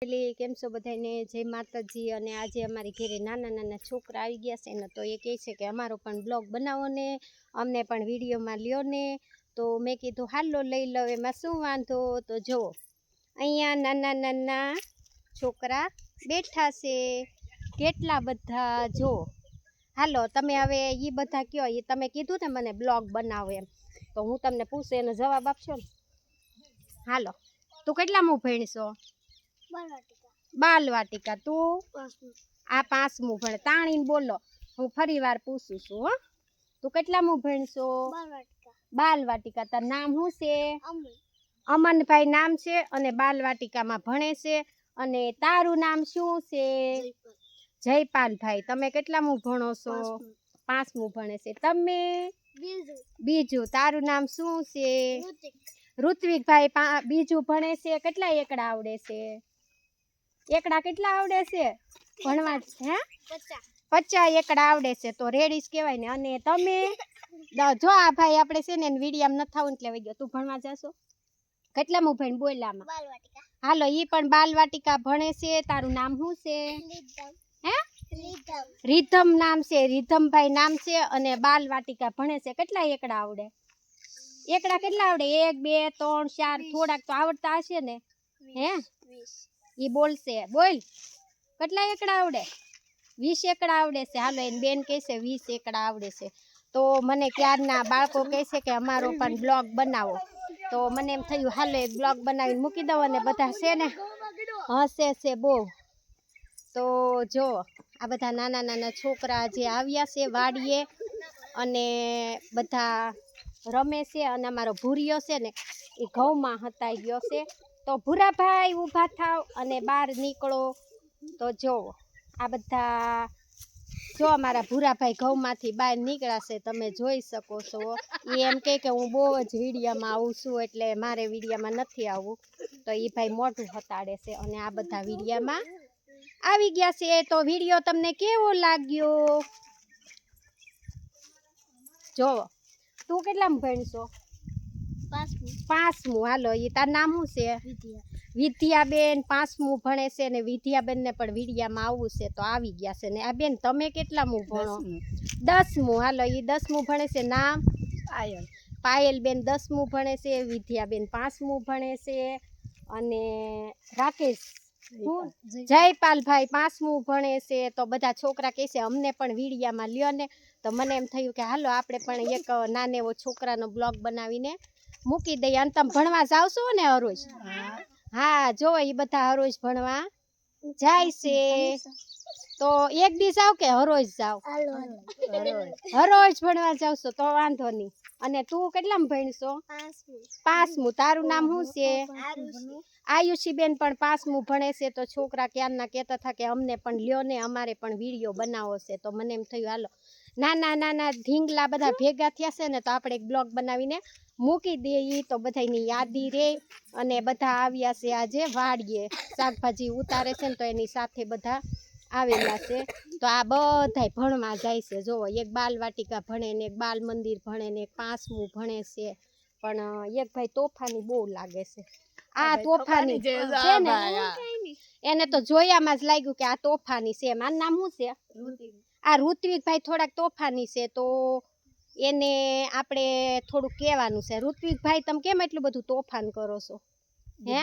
Family કેમ છો બધાને જય માતાજી અને આજે અમારી ઘેરે નાના નાના છોકરા આવી ગયા છે ને તો એ કહે છે કે અમારો પણ બ્લોગ બનાવો ને, અમને પણ વિડીયોમાં લ્યો ને. તો મેં કીધું, હાલો, લઈ લો એમાં શું વાંધો? તો જુઓ, અહીંયા નાના નાના છોકરા બેઠા છે. કેટલા બધા? જો હાલો, તમે હવે એ બધા કયો એ તમે કીધું ને મને બ્લોગ બનાવો એમ. તો હું તમને પૂછું, એનો જવાબ આપશો ને? હાલો, તું કેટલામાં ભણશો? બાલ વાટિકા તું? આ પાંચમું ભણ. તાણીને બોલો. હું ફરી વાર પૂછું છું હો. તું કેટલામું ભણશો? બાલ વાટિકા તાર નામ શું છે? અમનભાઈ નામ છે અને બાલ વાટિકામાં ભણે છે. અને તારું નામ શું છે? જયપાલભાઈ તમે કેટલામું ભણો છો? પાંચમું ભણે છે. તમે? બીજું. તારું નામ શું છે? ઋત્વિકભાઈ બીજું ભણે છે. કેટલા એકડા આવડે છે? એકડા કેટલા આવડે છે? ભણવા હે? પચાસ. એકડા આવડે છે તો રેડીસ કહેવાય ને. અને તમે? જો આ ભાઈ આપણે છે ને વિડીયામ ન થવું એટલે ગયો. તું ભણવા જાશો? કેટલામું ભણ બોલામાં હાલો ઈ પણ બાલવાટિકા ભણે છે. તારું નામ શું છે? હે? રીધમ. નામ છે. રીધમભાઈ નામ છે અને બાલવાટિકા ભણે છે. કેટલા એકડા આવડે? એકડા કેટલા આવડે? એક બે ત્રણ ચાર થોડાક તો આવડતા હશે ને. હે? ઈ બોલશે, બોલ. કેટલા એકડા આવડે? વીસ એકડા આવડે છે. હાલો, એની બેન કહે છે વીસ એકડા આવડે છે. તો મને ક્યારના બાળકો કહે છે કે અમારો પણ બ્લોગ બનાવો. તો મને એમ થયું, હાલો, એક બ્લોગ બનાવીને મૂકી દઉં અને બધા છે ને? હસે છે બહુ. તો જો, આ બધા નાના નાના છોકરા જે આવ્યા છે વાડીએ અને બધા રમે છે અને અમારો ભૂરિયો છે ને, એ ઘઉંમાં હતાઈ ગયો છે. તો ભૂરાભાઈ ઊભા થાવ અને બહાર નીકળો. તો જો, આ બધા, જો અમારા ભૂરાભાઈ ઘઉંમાંથી બહાર નીકળ્યા છે તમે જોઈ શકો છો. એ એમ કહે કે હું બહુ જ વીડિયામાં આવું છું, એટલે મારે વીડિયામાં નથી આવવું. તો એ ભાઈ મોઢું હતાડે છે અને આ બધા વીડિયામાં આવી ગયા છે. તો વીડિયો તમને કેવો લાગ્યો? જોવો તું કેટલામાં ભણશો? પાંચમું હાલો એ તાર નામ શું છે? વિદ્યાબેન પાંચમું ભણે છે ને વિદ્યાબેનને પણ વિડિયામાં આવવું છે તો આવી ગયા છે ને. આ બેન તમે કેટલામું ભણો? દસમું. હાલો એ દસમું ભણે છે નામ? પાયલ. પાયલબેન દસમું ભણે છે વિદ્યાબેન પાંચમું ભણે છે અને રાકેશ જયપાલભાઈ પાંચમું ભણે છે તો બધા છોકરા કહે છે અમને પણ વીડિયામાં લ્યો ને. તો મને એમ થયું કે હાલો આપણે પણ એક નાને એવો છોકરાનો બ્લોગ બનાવીને મૂકી દઈએ. અને તમે ભણવા જાવ છો ને હરોજ? હા જો એ બધા હરોજ ભણવા જાય છે. તો એક દી જાવ કે હરોજ જાવ? હરોજ ભણવા જાવ છો તો વાંધો નહીં. અને તું કેટલામાં ભણશો? પાંચમું તારું નામ શું છે. આયુષીબેન પણ પાસમું ભણે છે તો છોકરા ક્યારના કહેતા હતા કે અમને પણ લ્યો ને અમારે પણ વીડિયો બનાવો છે. તો મને એમ થયું, હાલો, નાના નાના ઢીંગલા બધા ભેગા થયા છે ને તો આપણે એક બ્લોગ બનાવીને મૂકી દઈએ તો બધાની યાદી રહે અને બધા આવ્યા છે આજે વાડીએ. શાકભાજી ઉતારે છે ને તો એની સાથે બધા આવેલા છે. તો આ બધાય ભણવા જાય છે. જુઓ એક બાલ વાટિકા ભણે ને એક બાલ મંદિર ભણે ને એક પાંચમું ભણે છે. પણ એક ભાઈ તોફાની બહુ લાગે છે. આ તોફાની છે ને? એને તો જોયામાં જ લાગ્યું કે આ તોફાની છે. આ નામ શું છે? આ ઋત્વિકભાઈ થોડાક તોફાની છે તો એને આપણે થોડું કહેવાનું છે. ઋત્વિકભાઈ તમે કેમ એટલું બધું તોફાન કરો છો? હે?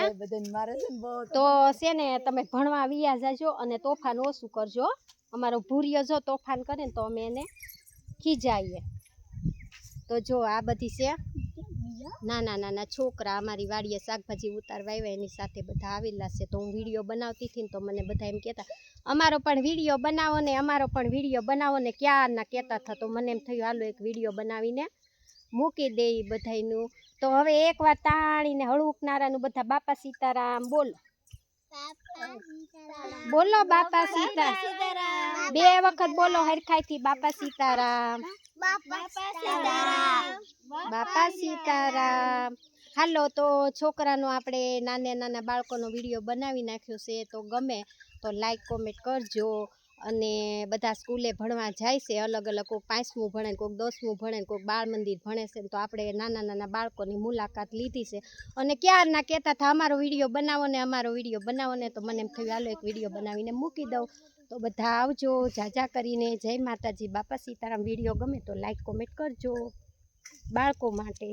તો છે ને તમે ભણવા વિયા જાજો અને તોફાન ઓછું કરજો. અમારો ભૂરિયો જો તોફાન કરે ને તો અમે એને ખીજાઈએ. તો જો આ બધી છે. નાના નાના છોકરા અમારી વાડીએ શાકભાજી ઉતારવા આવ્યા, એની સાથે બધા આવેલા છે. તો હું વીડિયો બનાવતી હતી ને તો મને બધા એમ કહેતા, અમારો પણ વીડિયો બનાવો ને, અમારો પણ વીડિયો બનાવો ને ક્યારના કહેતા હતા. તો મને એમ થયું, હાલો એક વીડિયો બનાવીને મૂકી દે બધાનું તો હવે એકવાર તાણીને હળુકનારાનું બધા બાપા સીતારામ, બોલો. બોલો બાપા સીતા બે વખત બોલો હરખાઈ થી બાપા સીતારામ. બાપા સીતારામ. હાલો તો છોકરાનો આપણે નાના નાના બાળકોનો વીડિયો બનાવી નાખ્યો છે તો ગમે તો લાઈક કોમેન્ટ કરજો અને બધા સ્કૂલે ભણવા જાય છે અલગ અલગ કોઈક પાંચમું ભણે કોઈક દસમું ભણે કોઈક બાળ મંદિર ભણે છે તો આપણે નાના નાના બાળકોની મુલાકાત લીધી છે. અને ક્યારના કહેતા હતા અમારો વીડિયો બનાવો ને અમારો વીડિયો બનાવો ને તો મને એમ થયું હાલો એક વીડિયો બનાવીને મૂકી દઉં. તો બધા આવજો જાજા કરીને. જય માતાજી. બાપા સીતારામ. વીડિયો ગમે તો લાઈક કોમેન્ટ કરજો. બાળકો માટે.